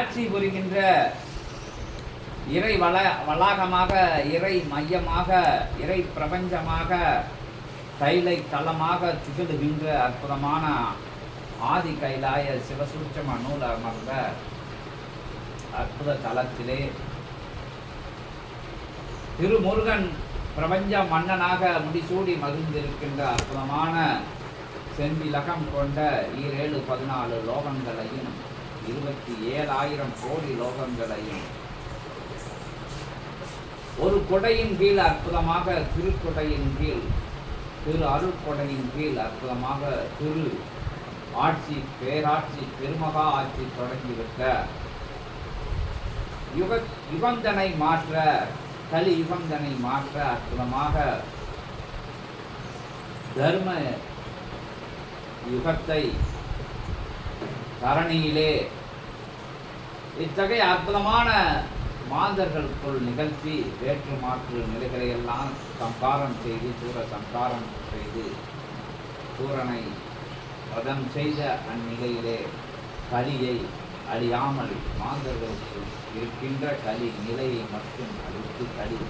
ஆட்சி புரிகின்ற இறை வள வளாகமாக இறை மையமாக இறை பிரபஞ்சமாக கைலை தளமாக திகழுகின்ற அற்புதமான ஆதி கைலாய சிவசூட்சம நூல் அமர்ந்த அற்புத தலத்திலே திருமுருகன் பிரபஞ்ச மன்னனாக முடிசூடி மகிழ்ந்திருக்கின்ற அற்புதமான செந்திலகம் கொண்ட ஈரேழு பதினாலு லோகங்களையும் இருபத்தி ஏழாயிரம் கோடி லோகங்களையும். ஒரு கொடையின் கீழ் அற்புதமாக திருக்கொடையின் கீழ் திரு அருட்கொடையின் கீழ் அற்புதமாக திரு ஆட்சி பேராட்சி பெருமகா ஆட்சி தொடங்கிவிட்ட. யுக யுகந்தனை மாற்ற கலி யுகந்தனை மாற்ற அற்புதமாக தர்ம யுகத்தை தரணியிலே இத்தகைய அற்புதமான மாந்தர்களுக்குள் நிகழ்த்தி வேற்று மாற்று நிலைகளை எல்லாம் சம்காரம் செய்து சூர சம்காரம் செய்து சூரனை வதம் செய்த அந்நிலையிலே கலியை அழியாமல் மாந்தர்களுக்கு இருக்கின்ற கலி நிலையை மட்டும் அழித்து கலி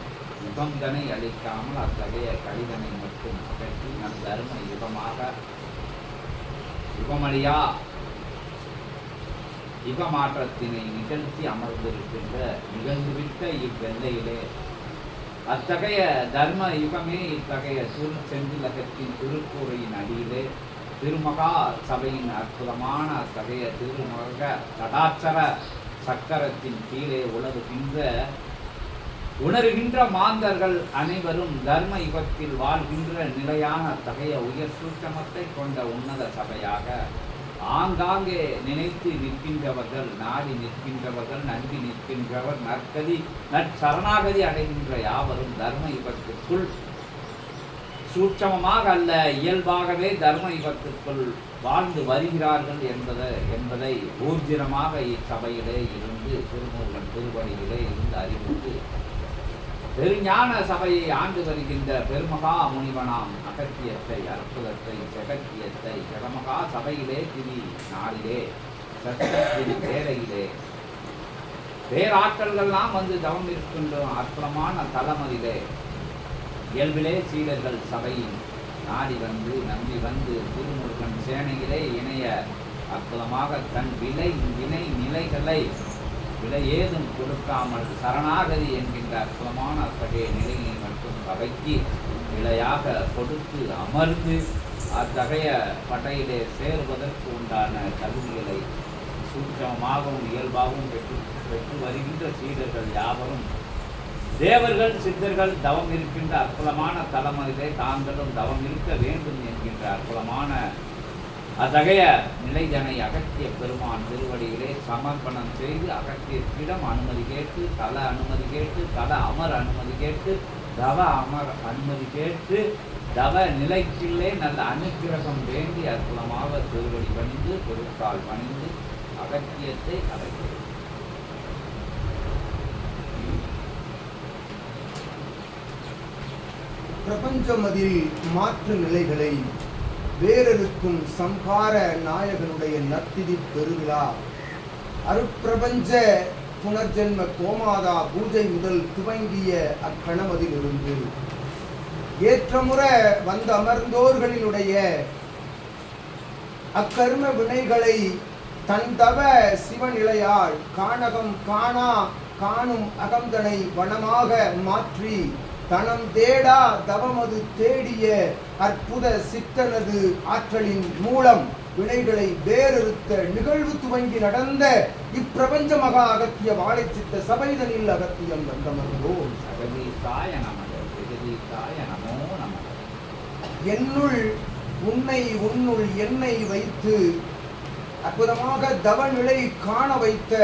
யுகந்தனை அழிக்காமல் அத்தகைய கலிதனை மட்டும் அகற்றி நம் தர்ம யுகமாக யுகமழியா யுகமாற்றத்தினை நிகழ்த்தி அமர்ந்திருக்கின்ற நிகழ்ந்துவிட்ட இவ்வெல்லையிலே அத்தகைய தர்ம யுகமே இத்தகைய திரு செந்திலகத்தின் திருக்கூறையின் அடியிலே திருமகா சபையின் அற்புதமான அத்தகைய திருமக தடாச்சர சக்கரத்தின் கீழே உலகுகின்ற உணர்கின்ற மாந்தர்கள் அனைவரும் தர்ம யுகத்தில் வாழ்கின்ற நிலையான அத்தகைய உயர் சூட்சமத்தை கொண்ட உன்னத சபையாக ஆங்காங்கே நினைத்து நிற்கின்றவர்கள் நாடி நிற்கின்றவர்கள் நன்றி நிற்கின்றவர் நற்கதி நற்சரணாகதி அடைகின்ற யாவரும் தர்ம யுகத்திற்குள் சூட்சமமாக அல்ல இயல்பாகவே தர்ம யுகத்திற்குள் வாழ்ந்து வருகிறார்கள் என்பதை என்பதை ஊர்ஜிரமாக இச்சபையிலே இருந்து திருமுருகன் திருவடியிலே இருந்து அறிவித்து பெருஞான சபையை ஆண்டு வருகின்ற பெருமகா முனிவனாம் அகத்தியத்தை அற்புதத்தை ஜெகத்தியத்தை ஜெகமகா சபையிலே திரி நாளிலே சத்தியத்தின் வேலையிலே. பேராற்றல்கள்லாம் வந்து தவம் இருக்கின்ற அற்புதமான தலைமதிலே இயல்பிலே சீடர்கள் சபையின் நாடி வந்து நம்பி வந்து திருமுருகன் சேனையிலே இணைய அற்புதமாக தன் விலை வினை நிலைகளை விலை ஏதும் கொடுக்காமல் சரணாகதி என்கின்ற அற்புதமான அத்தகைய நிலையை மட்டும் சபைக்கு விலையாக கொடுத்து அமர்ந்து அத்தகைய படையிலே சேருவதற்கு உண்டான தகுதிகளை சூட்சமாகவும் இயல்பாகவும் பெற்று பெற்று வருகின்ற சீடர்கள் யாவரும் தேவர்கள் சித்தர்கள் தவம் இருக்கின்ற அற்புதமான தலைமுறையிலே தாங்களும் தவம் இருக்க வேண்டும் என்கின்ற அற்புதமான அத்தகைய நிலைதனை அகத்திய பெருமான் திருவடியிலே சமர்ப்பணம் செய்து அகத்தியத்திடம் அனுமதி கேட்டு தல அனுமதி கேட்டு தல அமர் அனுமதி கேட்டு தவ அமர் அனுமதி கேட்டு தவ நிலைக்குள்ளே நல்ல அனுக்கிரகம் வேண்டி அற்புதமாக திருவடி பணிந்து பொருட்கால் பணிந்து அகத்தியத்தை அடைகிறது பிரபஞ்சமதில் மாற்று நிலைகளை வேறொருக்கும் சம்ஹார நாயகனுடைய நத்திதி பெருவிழா. அருட்பிரபஞ்ச புனர்ஜென்ம கோமாதா பூஜை முதல் துவங்கிய அக்கணமதிலிருந்து. ஏற்றமுறை வந்த அமர்ந்தோர்களினுடைய அக்கர்ம வினைகளை தந்தவ சிவநிலையால் காணகம் காணா காணும் அகந்தனை வனமாக மாற்றி தனம் தேடா தவமது தேடிய அற்புத சித்தனது ஆற்றலின் மூலம் வினைகளை வேறறுத்த நிகழ்வு துவங்கி நடந்த இப்பிரபஞ்ச மகா அகத்திய வாழை சித்த சபைதனில் அகத்தியம் வந்தமர்ந்தோம் ஜெகதீசாய ஜெகதீசாய நமோ நமக. என்னுள் உன்னை உன்னுள் என்னை வைத்து அற்புதமாக தவநிலை காண வைத்த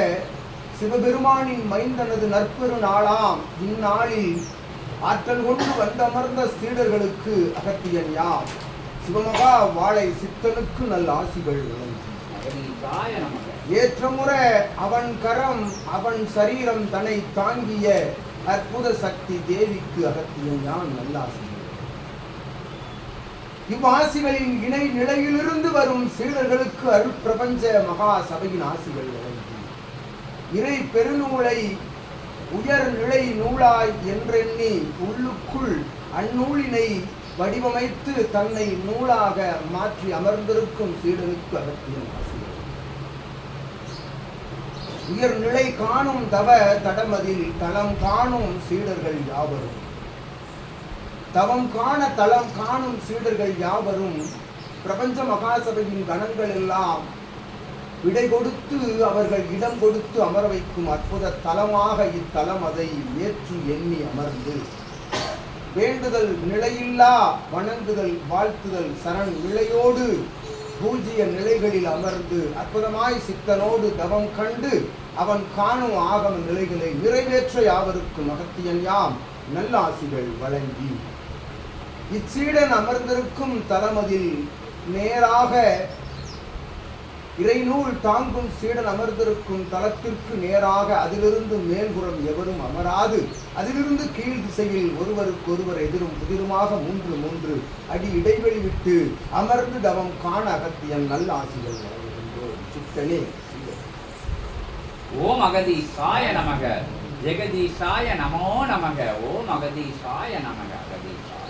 சிவபெருமானின் மைந்தனது நற்பெரு நாளாம். இந்நாளில் ஆற்றல் கொண்டு வந்தமர்ந்த சீடர்களுக்கு அகத்தியன் யார்? சிவமகா வாழை சித்தனுக்கு நல்ல ஆசிகள். வழங்கும் ஜெகதீசாய அவன் கரம் அவன் சரீரம் தன்னை தாங்கிய அற்புத சக்தி தேவிக்கு அகத்தியன் யான்? நல்லாசிகள் இவ்வாசிகளின் இணை நிலையிலிருந்து வரும் சீடர்களுக்கு அருள் பிரபஞ்ச மகா சபையின் ஆசிகள். வழங்கி இறை பெருநூலை உயர்நிலை நூலாய் என்றெண்ணி உள்ளுக்குள் அந்நூலினை வடிவமைத்து தன்னை நூலாக மாற்றி அமர்ந்திருக்கும் சீடனுக்கு அகத்தியம் ஆசிரியர் உயர்நிலை காணும் தவ தடமதில் தலம் காணும் சீடர்கள் யாவரும். தவம் காண தளம் காணும் சீடர்கள் யாவரும். பிரபஞ்ச மகாசபையின் கணங்கள் எல்லாம் விடை கொடுத்து அவர்கள் இடம் கொடுத்து அமர வைக்கும் அற்புத தலமாக இத்தலம் அதை ஏற்று எண்ணி அமர்ந்து. வேண்டுதல் நிலையில்லா வணங்குதல் வாழ்த்துதல் சரண் நிலையோடு பூஜ்ய நிலைகளில் அமர்ந்து அற்புதமாய் சித்தனோடு தவம் கண்டு அவன் காணும் ஆகம நிலைகளை நிறைவேற்ற யாவருக்கும் அகத்தியன் யாம் நல்லாசிகள் வழங்கி. இச்சீடன் அமர்ந்திருக்கும் தலமதில் நேராக இறைநூல் தாங்கும் சீடன் அமர்ந்திருக்கும் தளத்திற்கு நேராக அதிலிருந்து மேல்புறம் எவரும் அமராது. அதிலிருந்து கீழ் திசையில் ஒருவருக்கொருவர் எதிரும் புதிருமாக மூன்று மூன்று அடி இடைவெளி விட்டு அமர்ந்து தவம் காண அகத்தியன் நல்ல ஆசிரியர் வழங்குகின்றோம் சித்தனே ஓம் அகதி சாய நமக. ஜெகதீஷாய நமோ நமக. ஓம் அகதீஷாய நமக. அகதீஷாய